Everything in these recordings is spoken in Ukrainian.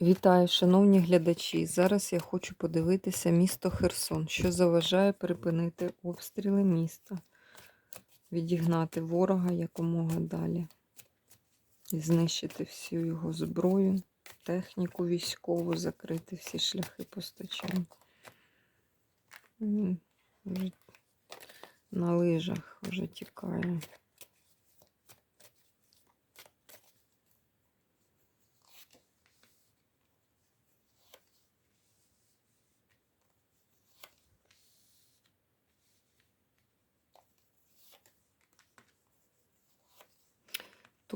Вітаю, шановні глядачі. Зараз я хочу подивитися місто Херсон, що заважає припинити обстріли міста, відігнати ворога якомога далі, і знищити всю його зброю, техніку військову, закрити всі шляхи постачання. На лижах вже тікає.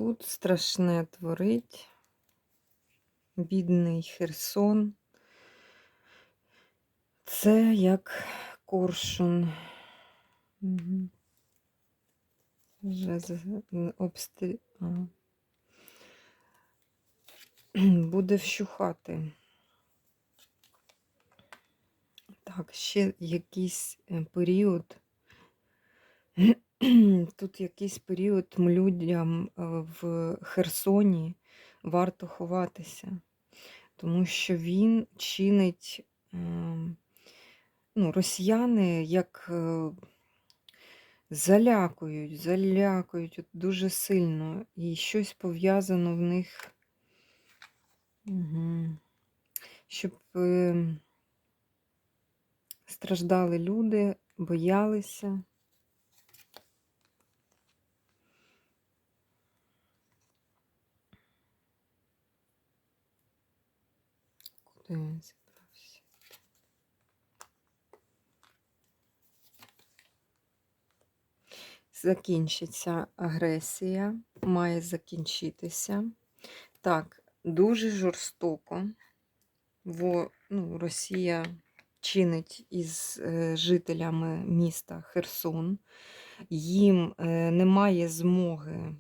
Тут страшне творить. Бідний Херсон. Це як коршун. Угу. Вже обстріл. Буде вщухати. Так, ще якийсь е, період. Тут якийсь період людям е, в Херсоні варто ховатися, тому що він чинить ем, ну, росіяни як е, залякують, залякують дуже сильно і щось пов'язано в них, угу. щоб ем, страждали люди, боялися. Куди він зібрався? Закінчиться агресія, має закінчитися. Так, дуже жорстоко. Во, ну, Росія чинить із е, жителями міста Херсон. Їм е, немає змоги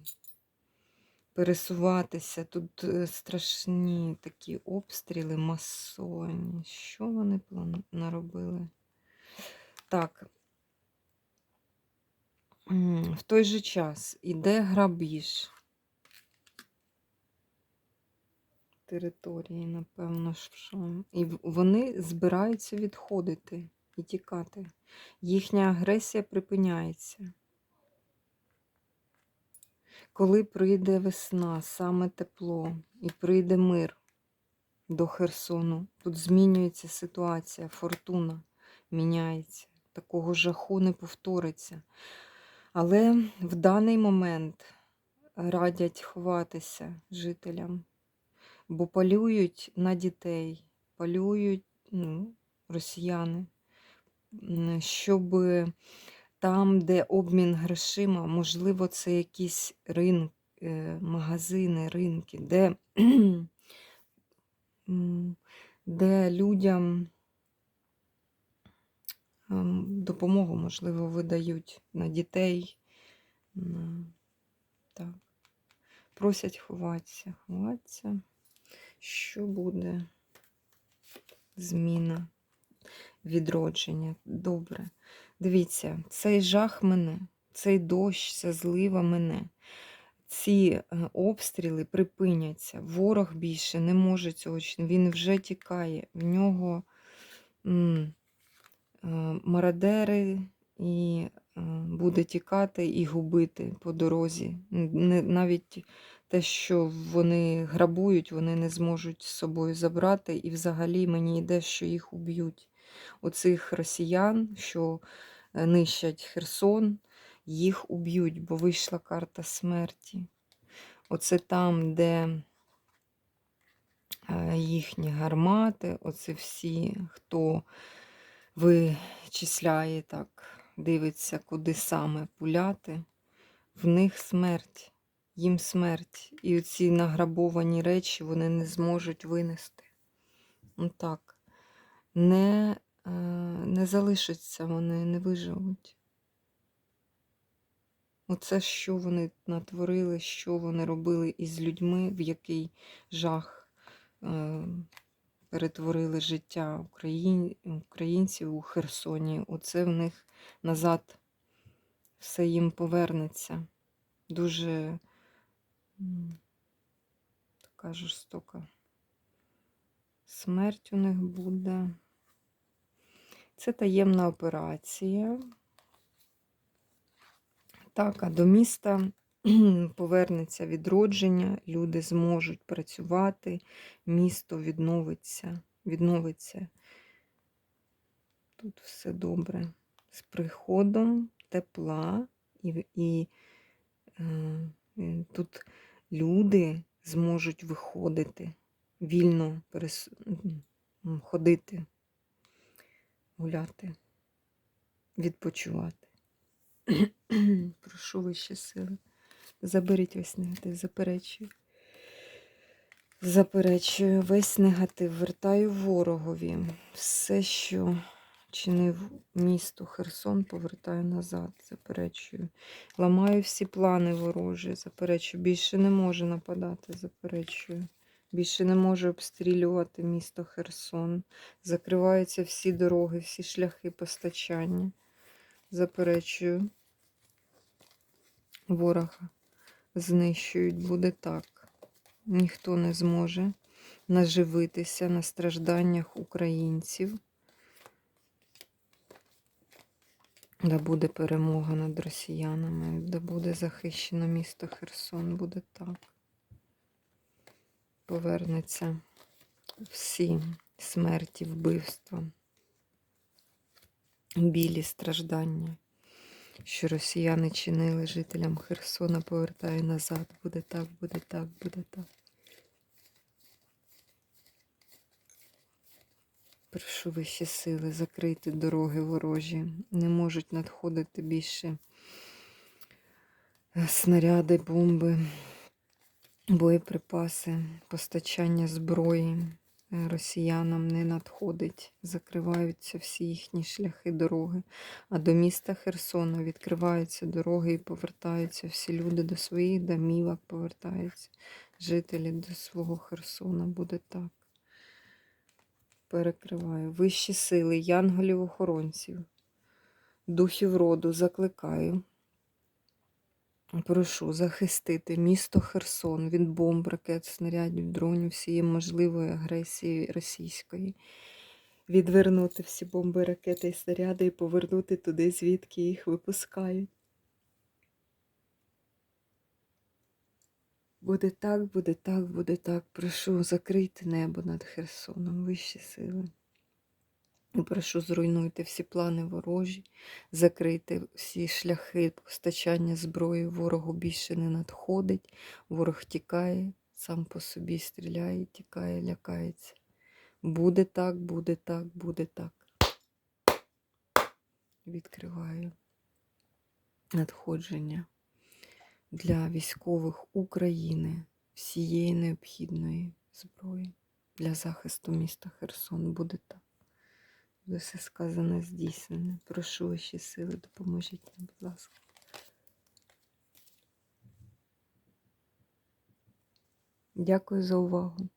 пересуватися. Тут е, страшні такі обстріли, масоні. Що вони наробили? Так, в той же час іде грабіж. Території, напевно, що. І вони збираються відходити і тікати. Їхня агресія припиняється. Коли прийде весна, саме тепло, і прийде мир до Херсону, тут змінюється ситуація, фортуна міняється, такого жаху не повториться. Але в даний момент радять ховатися жителям, бо полюють на дітей, полюють ну, росіяни, щоб там, де обмін грошима, можливо, це якісь ринки, е, магазини, ринки, де, де людям допомогу, можливо, видають на дітей. Так. Просять ховатися, ховатися. Що буде? Зміна, відродження. Добре. Дивіться, цей жах мене, цей дощ, ця злива мене. Ці е, обстріли припиняться. Ворог більше не може цього. Він вже тікає. В нього мародери і е, буде тікати і губити по дорозі. Навіть те, що вони грабують, вони не зможуть з собою забрати. І взагалі мені йде, що їх уб'ють. Оцих росіян, що Е, нищать Херсон, їх уб'ють, бо вийшла карта смерті. Оце там, де е, їхні гармати, оце всі, хто вичисляє так, дивиться, куди саме пуляти, в них смерть, їм смерть. І оці награбовані речі вони не зможуть винести. Отак. Не Е, не залишаться, вони не виживуть. Оце, що вони натворили, що вони робили із людьми, в який жах е, перетворили життя україн... українців у Херсоні. Оце в них назад все їм повернеться. Дуже така жорстока Смерть у них буде. Це таємна операція. Так, а до міста повернеться відродження, люди зможуть працювати, місто відновиться, відновиться. Тут все добре. З приходом тепла і, і е, тут люди зможуть виходити, вільно перес... ходити, гуляти, відпочивати. Прошу вищі сили. Заберіть весь негатив, заперечую. Заперечую весь негатив, вертаю ворогові. Все, що чинив місто Херсон, повертаю назад, заперечую. Ламаю всі плани ворожі, заперечую. Більше не може нападати, заперечую. Більше не може обстрілювати місто Херсон. Закриваються всі дороги, всі шляхи постачання. Заперечую. Ворога знищують, буде так. Ніхто не зможе наживитися на стражданнях українців. Да буде перемога над росіянами, да буде захищено місто Херсон, буде так. Повернеться всі смерті, вбивства, білі страждання, що росіяни чинили жителям Херсона, повертає назад. Буде так, буде так, буде так. Прошу вищі сили, закрити дороги ворожі. Не можуть надходити більше е, снаряди, бомби, боєприпаси, постачання зброї росіянам не надходить. Закриваються всі їхні шляхи дороги. А до міста Херсона відкриваються дороги і повертаються всі люди до своїх домівок, повертаються жителі до свого Херсона. Буде так перекриваю. Вищі сили, янголів-охоронців, духів роду закликаю. Прошу захистити місто Херсон від бомб, ракет, снарядів, дронів, всієї можливої агресії російської. Відвернути всі бомби, ракети і снаряди і повернути туди, звідки їх випускають. Буде так, буде так, буде так. Прошу, закрийте небо над Херсоном, вищі сили. І прошу, зруйнуйте всі плани ворожі, закрийте всі шляхи постачання зброї, ворогу більше не надходить, ворог тікає, сам по собі стріляє, тікає, лякається. Буде так, буде так, буде так. Відкриваю надходження для військових України всієї необхідної зброї для захисту міста Херсон. Буде так. Все сказане здійснене. Прошу ваші сили, допоможіть нам, будь ласка. Дякую за увагу.